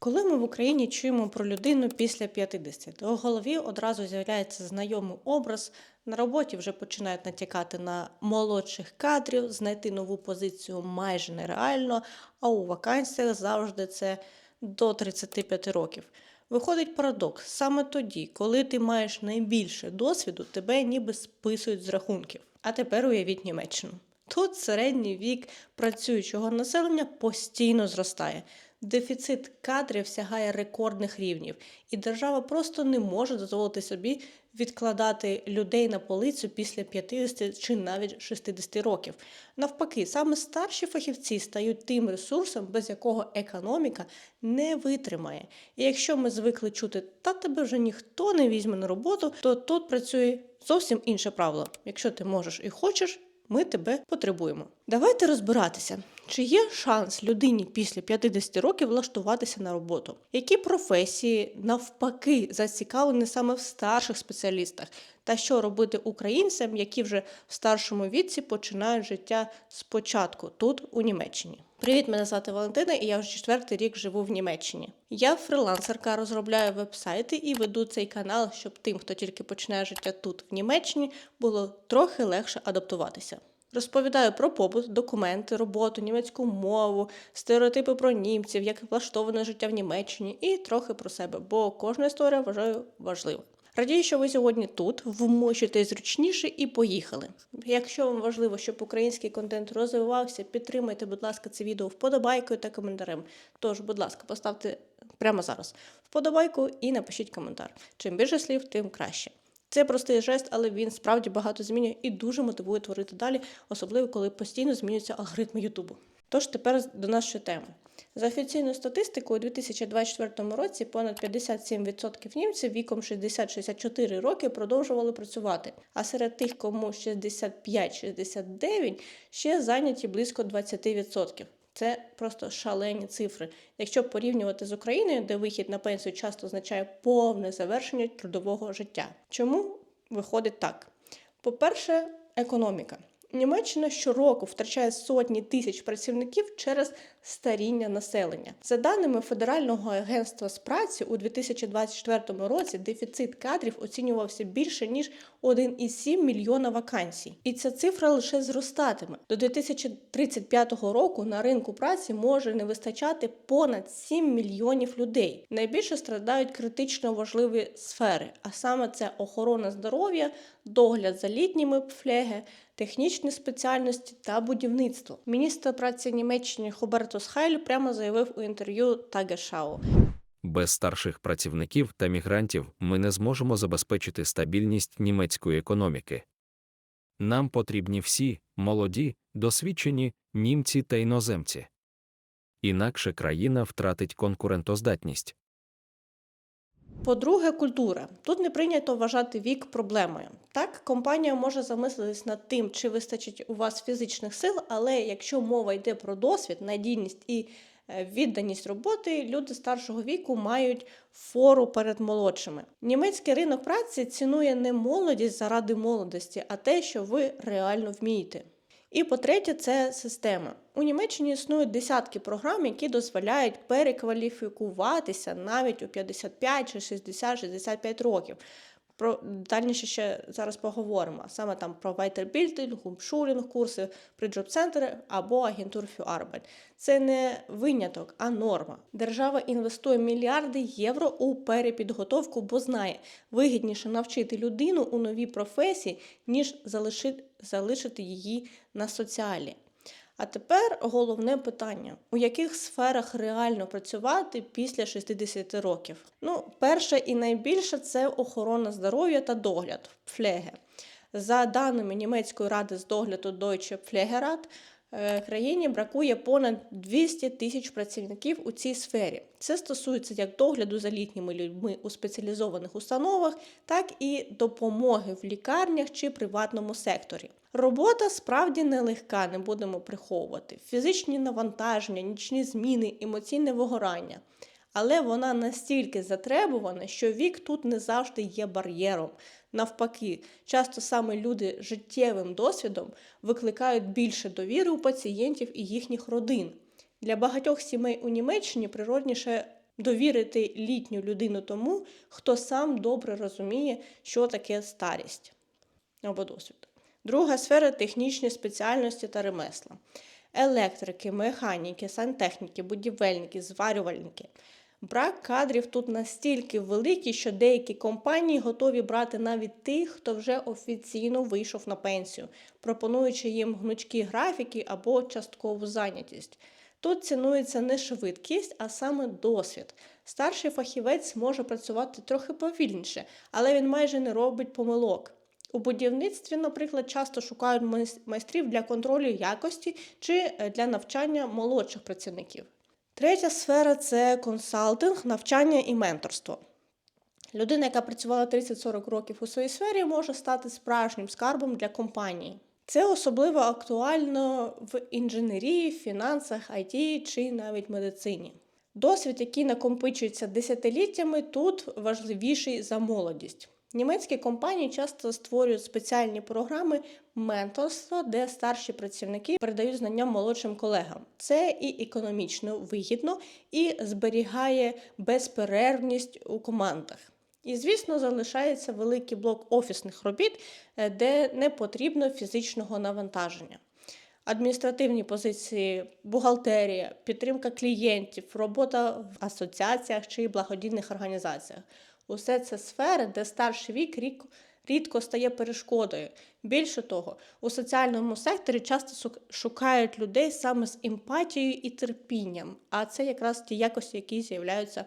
Коли ми в Україні чуємо про людину після 50, то в голові одразу з'являється знайомий образ. На роботі вже починають натякати на молодших кадрів, знайти нову позицію майже нереально, а у вакансіях завжди це до 35 років. Виходить парадокс. Саме тоді, коли ти маєш найбільше досвіду, тебе ніби списують з рахунків. А тепер уявіть Німеччину. Тут середній вік працюючого населення постійно зростає. Дефіцит кадрів сягає рекордних рівнів, і держава просто не може дозволити собі відкладати людей на полицю після 50 чи навіть 60 років. Навпаки, саме старші фахівці стають тим ресурсом, без якого економіка не витримає. І якщо ми звикли чути, та тебе вже ніхто не візьме на роботу, то тут працює зовсім інше правило. Якщо ти можеш і хочеш, ми тебе потребуємо. Давайте розбиратися, чи є шанс людині після 50 років влаштуватися на роботу, які професії навпаки зацікавлені саме в старших спеціалістах, та що робити українцям, які вже в старшому віці починають життя спочатку тут, у Німеччині. Привіт, мене звати Валентина, і я вже четвертий рік живу в Німеччині. Я фрилансерка, розробляю веб-сайти і веду цей канал, щоб тим, хто тільки починає життя тут, в Німеччині, було трохи легше адаптуватися. Розповідаю про побут, документи, роботу, німецьку мову, стереотипи про німців, як влаштоване життя в Німеччині, і трохи про себе, бо кожна історія вважаю важлива. Радію, що ви сьогодні тут, вмочите зручніше і поїхали. Якщо вам важливо, щоб український контент розвивався, підтримайте, будь ласка, це відео вподобайкою та коментарем. Тож, будь ласка, поставте прямо зараз вподобайку і напишіть коментар. Чим більше слів, тим краще. Це простий жест, але він справді багато змінює і дуже мотивує творити далі, особливо коли постійно змінюються алгоритми Ютубу. Тож тепер до нашої теми. За офіційною статистикою, у 2024 році понад 57% німців віком 60-64 роки продовжували працювати, а серед тих, кому 65-69, ще зайняті близько 20%. Це просто шалені цифри. Якщо порівнювати з Україною, де вихід на пенсію часто означає повне завершення трудового життя. Чому виходить так? По-перше, економіка. Німеччина щороку втрачає сотні тисяч працівників через старіння населення. За даними Федерального агентства з праці, у 2024 році дефіцит кадрів оцінювався більше ніж 1,7 мільйона вакансій, і ця цифра лише зростатиме. До 2035 року на ринку праці може не вистачати понад 7 мільйонів людей. Найбільше страдають критично важливі сфери, а саме це охорона здоров'я, догляд за літніми пфлеге, технічні спеціальності та будівництво. Міністр праці Німеччини Хубертус Хайль прямо заявив у інтерв'ю Тагешау. Без старших працівників та мігрантів ми не зможемо забезпечити стабільність німецької економіки. Нам потрібні всі молоді, досвідчені німці та іноземці. Інакше країна втратить конкурентоздатність. По-друге, культура. Тут не прийнято вважати вік проблемою. Так, компанія може замислитись над тим, чи вистачить у вас фізичних сил, але якщо мова йде про досвід, надійність і е, відданість роботи, люди старшого віку мають фору перед молодшими. Німецький ринок праці цінує не молодість заради молодості, а те, що ви реально вмієте. І по-третє, це система. У Німеччині існують десятки програм, які дозволяють перекваліфікуватися навіть у 55 чи 60-65 років. Про детальніше ще зараз поговоримо. Саме там про Weiterbildung, Umschulung, курси при джоб-центри або агентур Arbeit. Це не виняток, а норма. Держава інвестує мільярди євро у перепідготовку, бо знає, вигідніше навчити людину у новій професії, ніж залишити її на соціалі. А тепер головне питання: у яких сферах реально працювати після 60 років? Ну, перше і найбільше це охорона здоров'я та догляд флеге. За даними німецької ради з догляду Deutsche Pflegerat, країні бракує понад 200 тисяч працівників у цій сфері. Це стосується як догляду за літніми людьми у спеціалізованих установах, так і допомоги в лікарнях чи приватному секторі. Робота справді нелегка, не будемо приховувати. Фізичні навантаження, нічні зміни, емоційне вигорання. Але вона настільки затребувана, що вік тут не завжди є бар'єром. Навпаки, часто саме люди з життєвим досвідом викликають більше довіри у пацієнтів і їхніх родин. Для багатьох сімей у Німеччині природніше довірити літню людину тому, хто сам добре розуміє, що таке старість або досвід. Друга сфера технічні спеціальності та ремесла. Електрики, механіки, сантехніки, будівельники, зварювальники. Брак кадрів тут настільки великий, що деякі компанії готові брати навіть тих, хто вже офіційно вийшов на пенсію, пропонуючи їм гнучкі графіки або часткову зайнятість. Тут цінується не швидкість, а саме досвід. Старший фахівець може працювати трохи повільніше, але він майже не робить помилок. У будівництві, наприклад, часто шукають майстрів для контролю якості чи е, для навчання молодших працівників. Третя сфера це консалтинг, навчання і менторство. Людина, яка працювала 30-40 років у своїй сфері, може стати справжнім скарбом для компанії. Це особливо актуально в інженерії, фінансах, IT чи навіть медицині. Досвід, який накопичується десятиліттями, тут важливіший за молодість. Німецькі компанії часто створюють спеціальні програми менторства, де старші працівники передають знання молодшим колегам. Це і економічно вигідно, і зберігає безперервність у командах. І, звісно, залишається великий блок офісних робіт, е, де не потрібно фізичного навантаження. Адміністративні позиції, бухгалтерія, підтримка клієнтів, робота в асоціаціях чи благодійних організаціях. Усе це сфери, де старший вік рік- рідко стає перешкодою. Більше того, у соціальному секторі часто шукають людей саме з емпатією і терпінням, а це якраз ті якості, які з'являються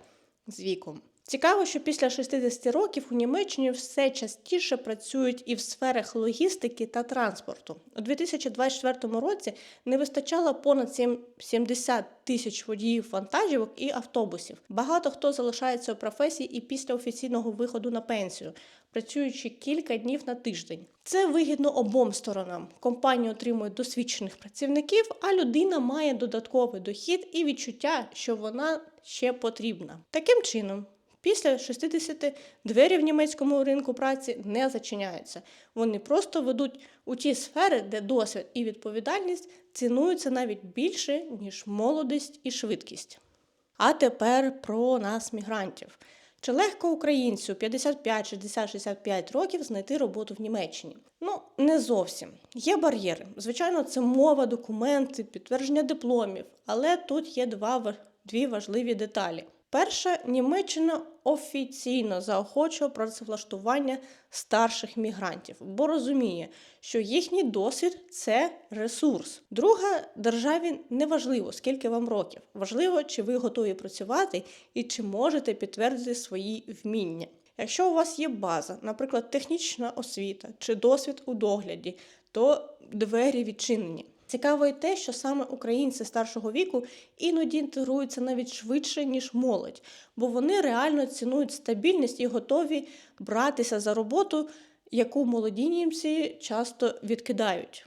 з віком. Цікаво, що після 60 років у Німеччині все частіше працюють і в сферах логістики та транспорту. У 2024 році не вистачало понад сім- 70 тисяч водіїв вантажівок і автобусів. Багато хто залишається у професії і після офіційного виходу на пенсію, працюючи кілька днів на тиждень. Це вигідно обом сторонам. Компанія отримує досвідчених працівників, а людина має додатковий дохід і відчуття, що вона ще потрібна. Таким чином. Після 60 двері в німецькому ринку праці не зачиняються. Вони просто ведуть у ті сфери, де досвід і відповідальність цінуються навіть більше, ніж молодість і швидкість. А тепер про нас, мігрантів. Чи легко українцю 55, 60, 65 років знайти роботу в Німеччині? Ну, не зовсім. Є бар'єри. Звичайно, це мова, документи, підтвердження дипломів, але тут є два, дві важливі деталі. Перша, Німеччина офіційно заохочує працевлаштування старших мігрантів, бо розуміє, що їхній досвід це ресурс. Друга, державі не важливо, скільки вам років. Важливо, чи ви готові працювати і чи можете підтвердити свої вміння. Якщо у вас є база, наприклад, технічна освіта чи досвід у догляді, то двері відчинені. Цікаво і те, що саме українці старшого віку іноді інтегруються навіть швидше, ніж молодь, бо вони реально цінують стабільність і готові братися за роботу, яку молоді німці часто відкидають.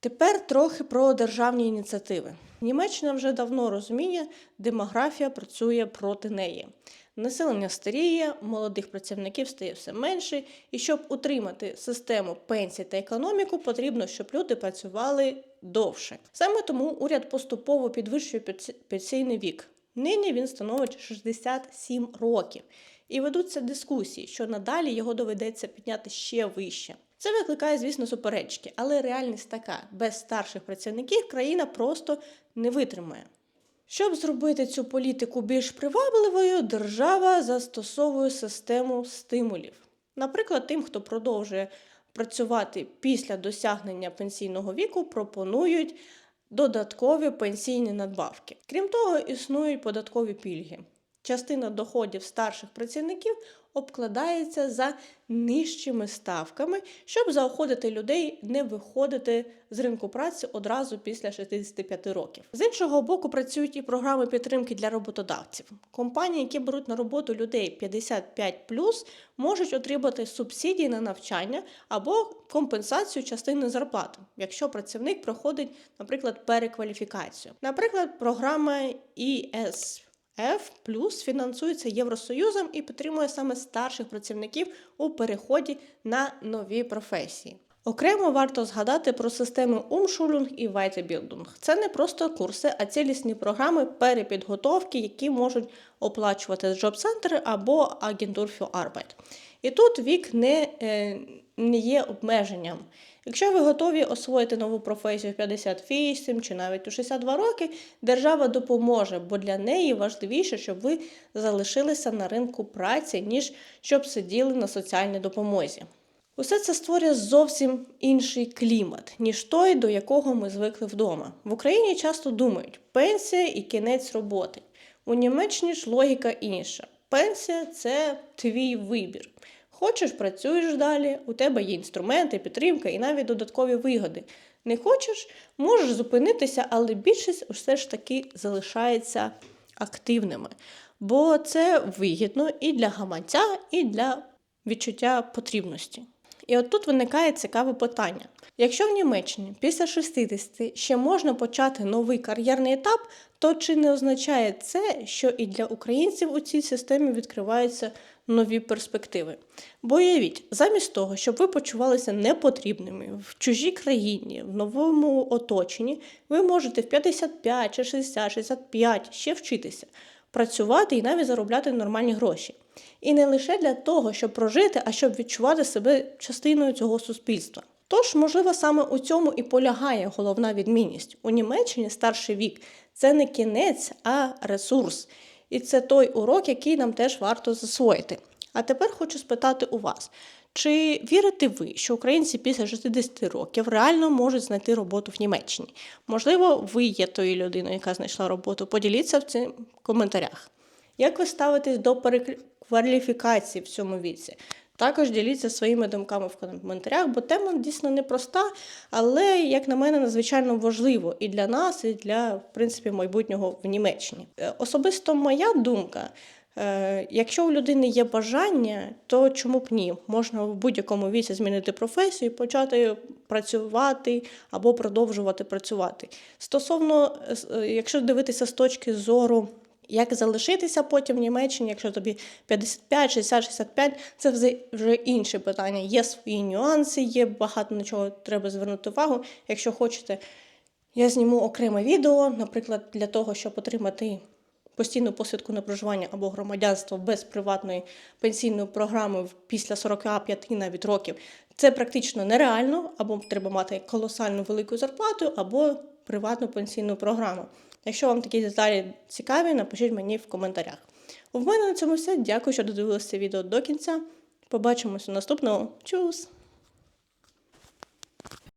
Тепер трохи про державні ініціативи. Німеччина вже давно розуміє, демографія працює проти неї. Населення старіє, молодих працівників стає все менше, і щоб утримати систему пенсій та економіку, потрібно, щоб люди працювали довше. Саме тому уряд поступово підвищує пенсійний вік. Нині він становить 67 років. І ведуться дискусії, що надалі його доведеться підняти ще вище. Це викликає, звісно, суперечки, але реальність така: без старших працівників країна просто не витримає. Щоб зробити цю політику більш привабливою, держава застосовує систему стимулів. Наприклад, тим, хто продовжує працювати після досягнення пенсійного віку, пропонують додаткові пенсійні надбавки. Крім того, існують податкові пільги. Частина доходів старших працівників обкладається за нижчими ставками, щоб заохотити людей не виходити з ринку праці одразу після 65 років. З іншого боку, працюють і програми підтримки для роботодавців. Компанії, які беруть на роботу людей 55+, можуть отримати субсидії на навчання або компенсацію частини зарплати, якщо працівник проходить, наприклад, перекваліфікацію. Наприклад, програма ES F плюс фінансується Євросоюзом і підтримує саме старших працівників у переході на нові професії. Окремо варто згадати про системи Umschulung і Weiterbildung. Це не просто курси, а цілісні програми перепідготовки, які можуть оплачувати джоб-центри або Agentur für. І тут вік не, е, не є обмеженням. Якщо ви готові освоїти нову професію в 58 чи навіть у 62 роки, держава допоможе, бо для неї важливіше, щоб ви залишилися на ринку праці, ніж щоб сиділи на соціальній допомозі. Усе це створює зовсім інший клімат, ніж той, до якого ми звикли вдома. В Україні часто думають пенсія і кінець роботи. У Німеччині ж логіка інша. Пенсія це твій вибір. Хочеш, працюєш далі, у тебе є інструменти, підтримка і навіть додаткові вигоди. Не хочеш, можеш зупинитися, але більшість все ж таки залишається активними. Бо це вигідно і для гаманця, і для відчуття потрібності. І от тут виникає цікаве питання. Якщо в Німеччині після 60 ще можна почати новий кар'єрний етап, то чи не означає це, що і для українців у цій системі відкриваються нові перспективи? Бо уявіть, замість того, щоб ви почувалися непотрібними в чужій країні, в новому оточенні, ви можете в 55 чи 60, 65 ще вчитися, працювати і навіть заробляти нормальні гроші. І не лише для того, щоб прожити, а щоб відчувати себе частиною цього суспільства. Тож, можливо, саме у цьому і полягає головна відмінність. У Німеччині старший вік це не кінець, а ресурс. І це той урок, який нам теж варто засвоїти. А тепер хочу спитати у вас: чи вірите ви, що українці після 60 років реально можуть знайти роботу в Німеччині? Можливо, ви є тою людиною, яка знайшла роботу. Поділіться в цих коментарях. Як ви ставитесь до перекваліфікації в цьому віці? Також діліться своїми думками в коментарях, бо тема дійсно непроста, але, як на мене, надзвичайно важливо і для нас, і для в принципі майбутнього в Німеччині. Е, Особисто моя думка. е, Якщо у людини є бажання, то чому б ні? Можна в будь-якому віці змінити професію, і почати працювати або продовжувати працювати. Стосовно, е, якщо дивитися з точки зору як залишитися потім в Німеччині, якщо тобі 55, 60, 65, це вже- інше питання. Є свої нюанси, є багато на чого треба звернути увагу. Якщо хочете, я зніму окреме відео, наприклад, для того, щоб отримати постійну посвідку на проживання або громадянство без приватної пенсійної програми після 45 навіть років. Це практично нереально, або треба мати колосальну велику зарплату, або приватну пенсійну програму. Якщо вам такі деталі цікаві, напишіть мені в коментарях. У мене на цьому все. Дякую, що додивилися відео до кінця. Побачимось у наступному. Чус!